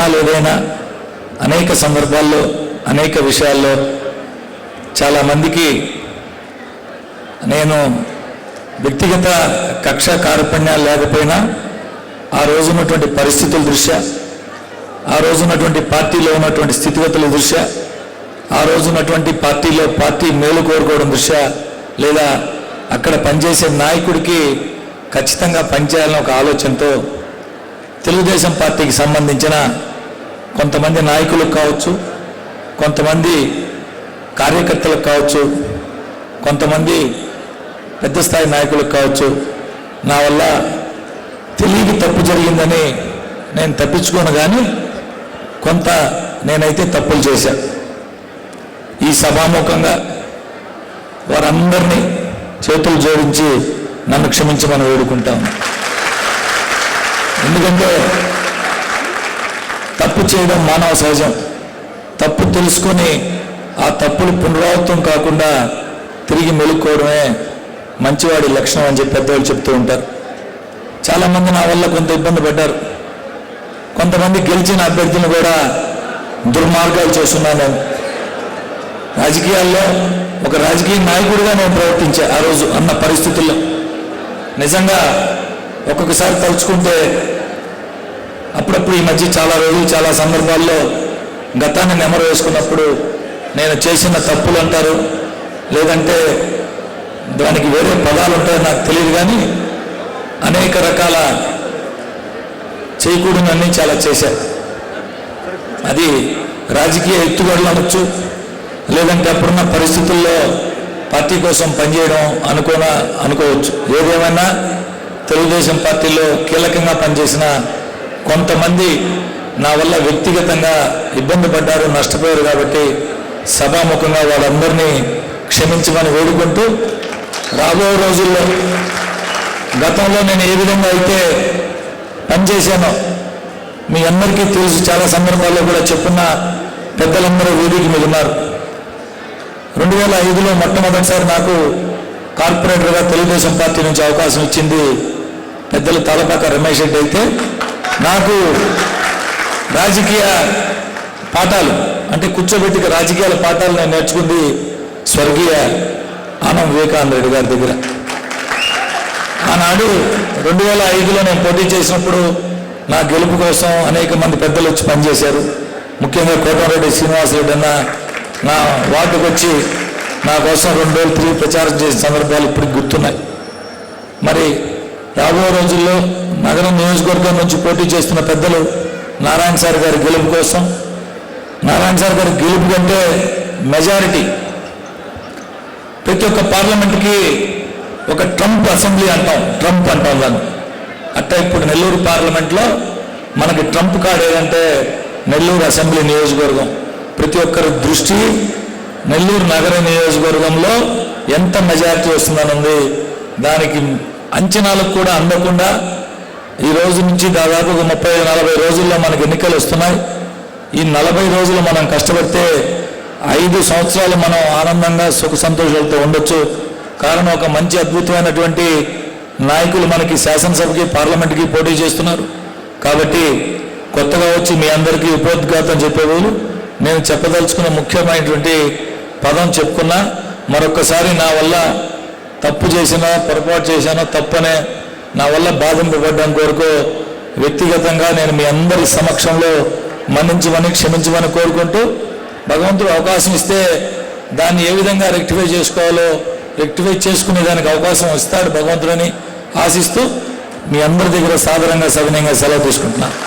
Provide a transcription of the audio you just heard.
కారణాలు ఏదైనా అనేక సందర్భాల్లో అనేక విషయాల్లో చాలామందికి నేను వ్యక్తిగత కక్ష కారుపణ్యాలు లేకపోయినా ఆ రోజు ఉన్నటువంటి పరిస్థితుల దృష్ట్యా ఆ రోజు ఉన్నటువంటి పార్టీలో ఉన్నటువంటి స్థితిగతుల దృష్ట్యా ఆ రోజు ఉన్నటువంటి పార్టీలో పార్టీ మేలు కోరుకోవడం దృష్ట్యా లేదా అక్కడ పనిచేసే నాయకుడికి ఖచ్చితంగా పనిచేయాలని ఒక ఆలోచనతో తెలుగుదేశం పార్టీకి సంబంధించిన కొంతమంది నాయకులకు కావచ్చు కొంతమంది కార్యకర్తలకు కావచ్చు కొంతమంది పెద్ద స్థాయి నాయకులకు కావచ్చు నా వల్ల తెలియక తప్పు జరిగిందని నేను తప్పించుకోను కానీ కొంత నేనైతే తప్పులు చేశాను ఈ సభాముఖంగా వారందరినీ చేతులు జోడించి నన్ను క్షమించమని వేడుకుంటాను ఎందుకంటే తప్పు చేయడం మానవ సహజం. తప్పు తెలుసుకొని ఆ తప్పులు పునరావృతం కాకుండా తిరిగి మెలుక్కోవడమే మంచివాడి లక్షణం అని చెప్పి పెద్దవాళ్ళు చెప్తూ ఉంటారు. చాలామంది నా వల్ల కొంత ఇబ్బంది పడ్డారు. కొంతమంది గెలిచిన అభ్యర్థులను కూడా దుర్మార్గాలు చేస్తున్నాను నేను. రాజకీయాల్లో ఒక రాజకీయ నాయకుడిగా నేను ప్రవర్తించా ఆ రోజు అన్న పరిస్థితుల్లో. నిజంగా ఒక్కొక్కసారి తలుచుకుంటే అప్పుడప్పుడు ఈ మధ్య చాలా రోజులు చాలా సందర్భాల్లో గతాన్ని నెమరు వేసుకున్నప్పుడు నేను చేసిన తప్పులు అంటారు లేదంటే దానికి వేరే పదాలు ఉంటాయో నాకు తెలియదు కానీ అనేక రకాల చేయకూడనన్నీ చాలా చేశారు అది రాజకీయ ఎత్తుగడలు అనొచ్చు లేదంటే అప్పుడున్న పరిస్థితుల్లో పార్టీ కోసం పనిచేయడం అనుకోన అనుకోవచ్చు. ఏదేమైనా తెలుగుదేశం పార్టీలో కీలకంగా పనిచేసిన కొంతమంది నా వల్ల వ్యక్తిగతంగా ఇబ్బంది పడ్డారు నష్టపోయారు కాబట్టి సభాముఖంగా వాళ్ళందరినీ క్షమించమని వేడుకుంటూ రాబో రోజుల్లో గతంలో నేను ఏ విధంగా అయితే పనిచేశానో మీ అందరికీ తెలుసు చాలా సందర్భాల్లో కూడా చెప్పున్న పెద్దలందరూ వేదిక మీద ఉన్నారు. రెండు వేల ఐదులో మొట్టమొదటిసారి నాకు కార్పొరేటర్గా తెలుగుదేశం పార్టీ నుంచి అవకాశం ఇచ్చింది పెద్దలు తలపాక రమేష్ రెడ్డి అయితే. నాకు రాజకీయ పాఠాలు అంటే కూర్చోబెట్టి రాజకీయాల పాఠాలు నేను నేర్చుకుంది స్వర్గీయ ఆనం వివేకానంద రెడ్డి గారి దగ్గర. ఆనాడు రెండు వేల ఐదులో నేను పోటీ చేసినప్పుడు నా గెలుపు కోసం అనేక మంది పెద్దలు వచ్చి పనిచేశారు. ముఖ్యంగా కోటరెడ్డి శ్రీనివాసరెడ్డి అన్న నా వార్డుకు వచ్చి నా కోసం రెండు రోజులు తిరిగి ప్రచారం చేసిన సందర్భాలు ఇప్పటికి గుర్తున్నాయి. మరి రాబోయే రోజుల్లో నగరం నియోజకవర్గం నుంచి పోటీ చేస్తున్న పెద్దలు నారాయణ సార్ గారి గెలుపు కోసం. నారాయణ సార్ గారి గెలుపు కంటే మెజారిటీ ప్రతి ఒక్క పార్లమెంట్కి ఒక ట్రంప్ అసెంబ్లీ అంటాం ట్రంప్ అంటాం దాన్ని. అట్ట ఇప్పుడు నెల్లూరు పార్లమెంట్లో మనకి ట్రంప్ కార్డ్ ఏదంటే నెల్లూరు అసెంబ్లీ నియోజకవర్గం. ప్రతి ఒక్కరి దృష్టి నెల్లూరు నగర నియోజకవర్గంలో ఎంత మెజారిటీ వస్తుందని ఉంది దానికి అంచనాలకు కూడా అందకుండా ఈ రోజు నుంచి దాదాపు ఒక ముప్పై నలభై రోజుల్లో మనకి ఎన్నికలు వస్తున్నాయి. ఈ నలభై రోజులు మనం కష్టపడితే ఐదు సంవత్సరాలు మనం ఆనందంగా సుఖ సంతోషాలతో ఉండొచ్చు. కారణం ఒక మంచి అద్భుతమైనటువంటి నాయకులు మనకి శాసనసభకి పార్లమెంట్కి పోటీ చేస్తున్నారు. కాబట్టి కొత్తగా వచ్చి మీ అందరికీ ఉపోద్ఘాతం చెప్పేవాళ్ళు నేను చెప్పదలుచుకున్న ముఖ్యమైనటువంటి పదం చెప్పుకున్నా. మరొకసారి నా వల్ల తప్పు చేసినా పొరపాటు చేశానో తప్పనే నా వల్ల బాధింపబడ్డం కొరకు వ్యక్తిగతంగా నేను మీ అందరి సమక్షంలో మన్నించమని క్షమించమని కోరుకుంటూ భగవంతుడు అవకాశం ఇస్తే దాన్ని ఏ విధంగా రెక్టిఫై చేసుకోవాలో రెక్టిఫై చేసుకునే దానికి అవకాశం ఇస్తాడు భగవంతుడని ఆశిస్తూ మీ అందరి దగ్గర సాధారణంగా సవినయంగా సెలవు తీసుకుంటున్నాను.